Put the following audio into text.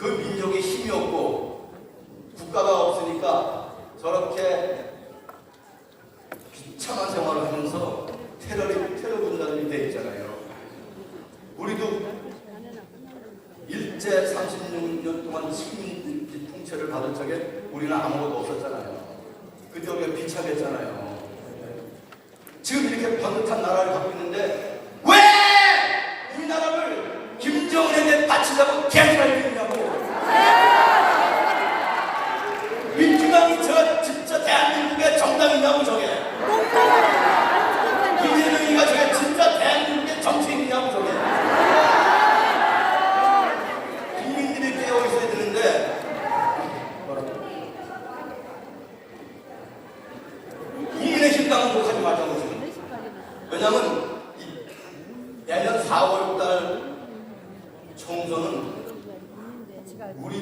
그 민족이 힘이 없고 국가가 없으니까 저렇게 비참한 생활을 하면서 테러리, 테러 군단이 돼 있잖아요. 우리도 일제 36년 동안 식민 통치를 받은 적에 우리는 아무것도 없었잖아요. 그때 우리가 비참했잖아요. 지금 이렇게 번듯한 나라를 갖고 있는데 민주당이 저 진짜 대한민국의 정당이냐고 저게. 김대중이가 저게 진짜 대한민국의 정치인이냐고 저게. 국민들이 깨어 있어야 되는데? 국민의힘당은 못하지 말자고 지금. 왜냐면 이 내년 4월달 총선은 우리